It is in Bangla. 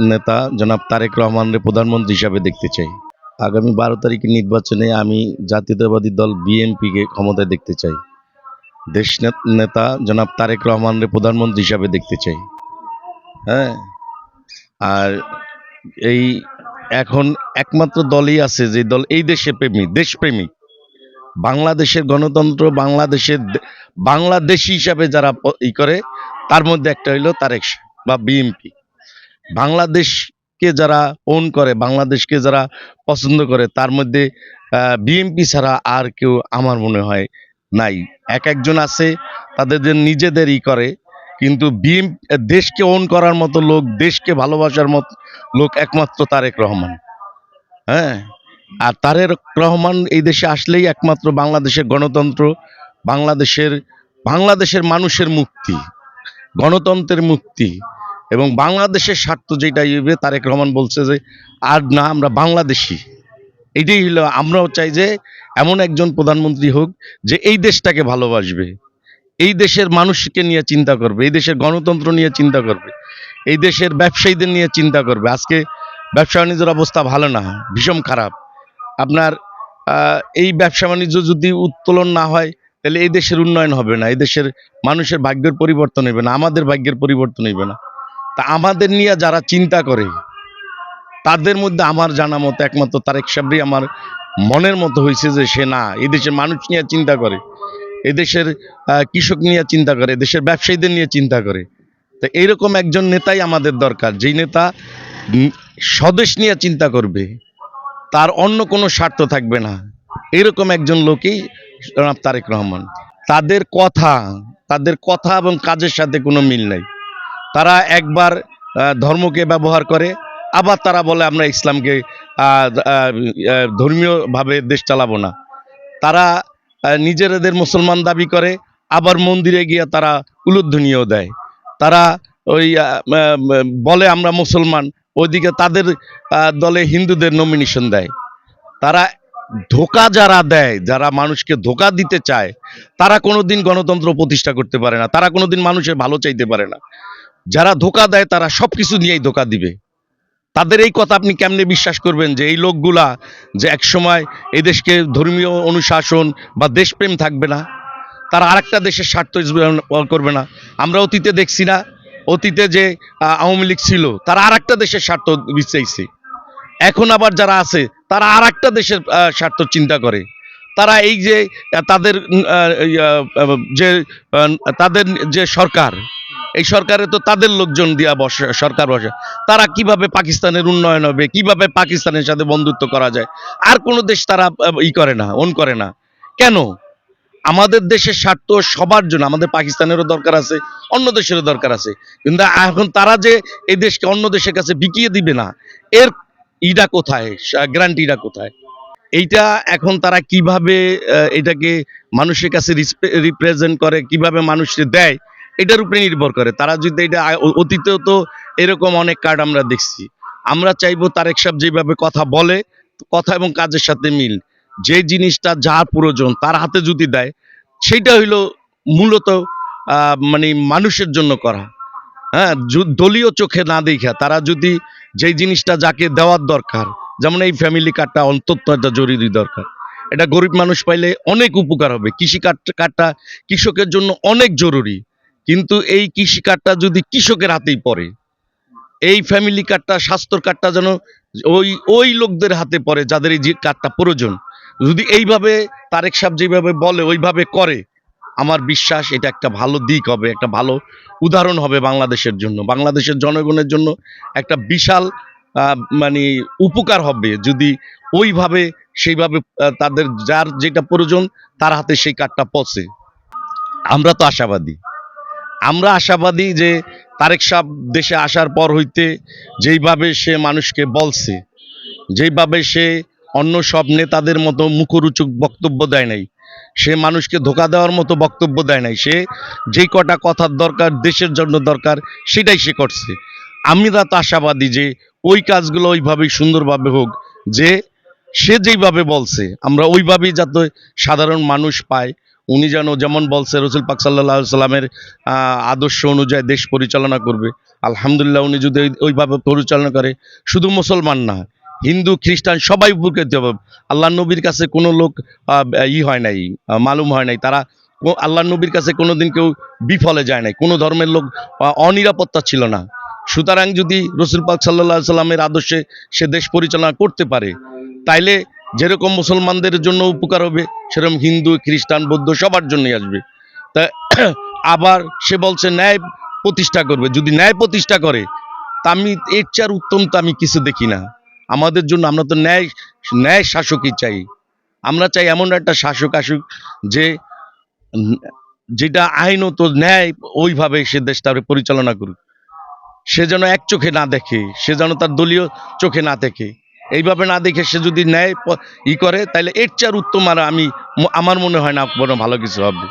নেতা জনাব তারেক রহমানের প্রধানমন্ত্রী হিসাবে দেখতে চাই। আগামী বারো তারিখের নির্বাচনে আমি জাতীয়তাবাদী দল বিএনপিকে ক্ষমতায় দেখতে চাই। দেশ নেতা জনাব তারেক রহমানের প্রধানমন্ত্রী হিসাবে দেখতে চাই। হ্যাঁ? আর এই এখন একমাত্র দলই আছে যে দল এই দেশে প্রেমিক, দেশপ্রেমিক। বাংলাদেশের গণতন্ত্র, বাংলাদেশের বাংলাদেশি হিসাবে যারা ই করে, তার মধ্যে একটা হইল তারেক বা বিএনপি। বাংলাদেশকে যারা ওন করে, বাংলাদেশকে যারা পছন্দ করে, তার মধ্যে বিএনপি ছাড়া আর কেউ আমার মনে হয় নাই। এক একজন আছে, তাদের যে নিজেদের ই করে, কিন্তু বিএম দেশকে ওন করার মতো লোক, দেশকে ভালোবাসার মতো লোক একমাত্র তারেক রহমান। হ্যাঁ? আর তারেক রহমান এই দেশে আসলেই একমাত্র বাংলাদেশের গণতন্ত্র, বাংলাদেশের বাংলাদেশের মানুষের মুক্তি, গণতন্ত্রের মুক্তি। এবং বাংলাদেশের স্বার্থ যেটা ইবে তারেক রহমান বলছে যে, আর না, আমরা বাংলাদেশি। এটাই হলো আমরাও চাই যে, এমন একজন প্রধানমন্ত্রী হোক যে এই দেশটাকে ভালোবাসবে। এই দেশের মানুষকে নিয়ে চিন্তা করবে, এই দেশের গণতন্ত্র নিয়ে চিন্তা করবে, এই দেশের ব্যবসায়ীদের নিয়ে চিন্তা করবে। আজকে ব্যবসা বাণিজ্যের অবস্থা ভালো না, ভীষণ খারাপ। আপনার এই ব্যবসা বাণিজ্য যদি উত্তোলন না হয়, তাহলে এই দেশের উন্নয়ন হবে না, এই দেশের মানুষের ভাগ্যের পরিবর্তন হবে না, আমাদের ভাগ্যের পরিবর্তন হবে না। তা আমাদের নিয়ে যারা চিন্তা করে, তাদের মধ্যে আমার জানা মতো একমাত্র তারেক সাবরি আমার মনের মতো হয়েছে যে সে না, এদেশের মানুষ নিয়ে চিন্তা করে, এদেশের কৃষক নিয়ে চিন্তা করে দেশের ব্যবসায়ীদের নিয়ে চিন্তা করে। তো এইরকম একজন নেতাই আমাদের দরকার, যেই নেতা স্বদেশ নিয়ে চিন্তা করবে, তার অন্য কোনো স্বার্থ থাকবে না। এরকম একজন লোকই জনাব তারেক রহমান। তাদের কথা তাদের কথা এবং কাজের সাথে কোনো মিল নাই। তারা একবার ধর্মকে ব্যবহার করে, আবার তারা বলে আমরা ইসলামকে ধর্মীয়ভাবে দেশ চালাবো না। তারা নিজেদের মুসলমান দাবি করে, আবার মন্দিরে গিয়ে তারা উলুধ্বনিও দেয়। তারা ওই বলে আমরা মুসলমান, ওইদিকে তাদের দলে হিন্দুদের নমিনেশন দেয়। তারা ধোকা যারা দেয়, যারা মানুষকে ধোকা দিতে চায়, তারা কোনোদিন গণতন্ত্র প্রতিষ্ঠা করতে পারে না, তারা কোনোদিন মানুষের ভালো চাইতে পারে না। যারা ধোকা দেয়, তারা সবকিছু নিয়েই ধোকা দিবে। তাদের এই কথা আপনি কেমনে বিশ্বাস করবেন যে এই লোকগুলা যে একসময় এই দেশকে ধর্মীয় অনুশাসন বা দেশপ্রেম থাকবে না? তারা আরেকটা দেশের স্বার্থ করবে না। আমরা অতীতে দেখছি না। অতীতে যে আওয়ামী লীগ ছিল, তারা আরেকটা দেশের স্বার্থ বিচাইছে। এখন আবার যারা আছে, তারা আর একটা দেশের স্বার্থ চিন্তা করে। তারা এই যে, তাদের যে তাদের যে সরকার এই সরকারে তো তাদের লোকজন দিয়া বসে, সরকার বসে। তারা কীভাবে পাকিস্তানের উন্নয়ন হবে? কীভাবে পাকিস্তানের সাথে বন্ধুত্ব করা যায়? আর কোনো দেশ তারা ই করে না অন করে না। কেন? আমাদের দেশের স্বার্থ সবার জন্য। আমাদের পাকিস্তানেরও দরকার আছে, অন্য দেশেরও দরকার আছে। কিন্তু এখন তারা যে এই দেশকে অন্য দেশের কাছে বিকিয়ে দিবে না, এর ইটা কোথায়? গ্যারান্টিটা কোথায়? এইটা এখন তারা কীভাবে এটাকে মানুষের কাছে রিপ্রেজেন্ট করে, কীভাবে মানুষকে দেয় এটার উপরে নির্ভর করে। তারা যদি এটা অতীতেও তো এরকম অনেক কার্ড আমরা দেখছি। আমরা চাইব তারেক সাহেব যেভাবে কথা বলে, কথা এবং কাজের সাথে মিল। যে জিনিসটা যার প্রয়োজন, তার হাতে যদি দেয়, সেইটা হইল মূলত মানে মানুষের জন্য করা। হ্যাঁ দলীয় চোখে না দেখা তারা যদি যেই জিনিসটা যাকে দেওয়ার দরকার, যেমন এই ফ্যামিলি কার্ডটা অন্তত একটা জরুরি দরকার। এটা গরিব মানুষ পাইলে অনেক উপকার হবে। কৃষি কার্ড কার্ডটা কৃষকের জন্য অনেক জরুরি। কিন্তু এই কৃষি কার্ডটা যদি কৃষকের হাতেই পড়ে, এই ফ্যামিলি কার্ডটা স্বাস্থ্য কার্ডটা যেন ওই ওই লোকদের হাতে পড়ে যাদের এই যে কার্ডটা প্রয়োজন, যদি এইভাবে তারেক সাহেব যেভাবে বলে, ওইভাবে করে, আমার বিশ্বাস এটা একটা ভালো দিক হবে, একটা ভালো উদাহরণ হবে বাংলাদেশের জন্য। বাংলাদেশের জনগণের জন্য একটা বিশাল মানে উপকার হবে যদি ওইভাবে, সেইভাবে তাদের যার যেটা প্রয়োজন, তার হাতে সেই কার্ডটা পৌঁছে আমরা তো আশাবাদী। আমরা আশাবাদী যে তারেক সাহেব দেশে আসার পর হইতে যেইভাবে সে মানুষকে বলছে, যেইভাবে সে অন্য সব নেতাদের মতো মুখরুচুক বক্তব্য দেয় নাই, সে মানুষকে ধোকা দেওয়ার মতো বক্তব্য দেয় নাই, সে যেই কটা কথার দরকার, দেশের জন্য দরকার, সেটাই সে করছে। আমরা তো আশাবাদী যে ওই কাজগুলো ওইভাবেই সুন্দরভাবে হোক, যে সে যেইভাবে বলছে, আমরা ওইভাবেই যাতে সাধারণ মানুষ পায় উনি যেন যেমন বলছে, রসুল পাক সাল্লাহ সাল্লামের আদর্শ অনুযায়ী দেশ পরিচালনা করবে। আলহামদুলিল্লাহ উনি যদি ওইভাবে পরিচালনা করে, শুধু মুসলমান না, হিন্দু, খ্রিস্টান সবাই উপকৃত হবে। আল্লাহ নবীর কাছে কোনো লোক ই হয় নাই মালুম হয় নাই। তারা আল্লাহ নবীর কাছে কোনোদিন কেউ বিফলে যায় নাই। কোনো ধর্মের লোক অনিরাপত্তা ছিল না। সুতরাং যদি রসুল পাক সাল্লাহ সাল্লামের আদর্শে সে দেশ পরিচালনা করতে পারে, তাইলে যেরকম মুসলমানদের জন্য উপকার হবে, সেরকম হিন্দু, খ্রিস্টান, বৌদ্ধ সবার জন্যই আসবে। তা আবার সে বলছে, ন্যায় প্রতিষ্ঠা করবে। যদি ন্যায় প্রতিষ্ঠা করে, তা আমি, এর চার উত্তম তো আমি কিছু দেখি না। আমাদের জন্য আমরা তো ন্যায় ন্যায় শাসকই চাই। আমরা চাই এমন একটা শাসক আসুক যে, যেটা আইনত ন্যায় ওইভাবে সে দেশটা পরিচালনা করুক। সে যেন এক চোখে না দেখে, সে যেন তার দলীয় চোখে না দেখে। এইভাবে না দেখে সে যদি নেয় ই করে তাহলে এর চার উত্তম আর আমি আমার মনে হয় না কোনো ভালো কিছু হবে।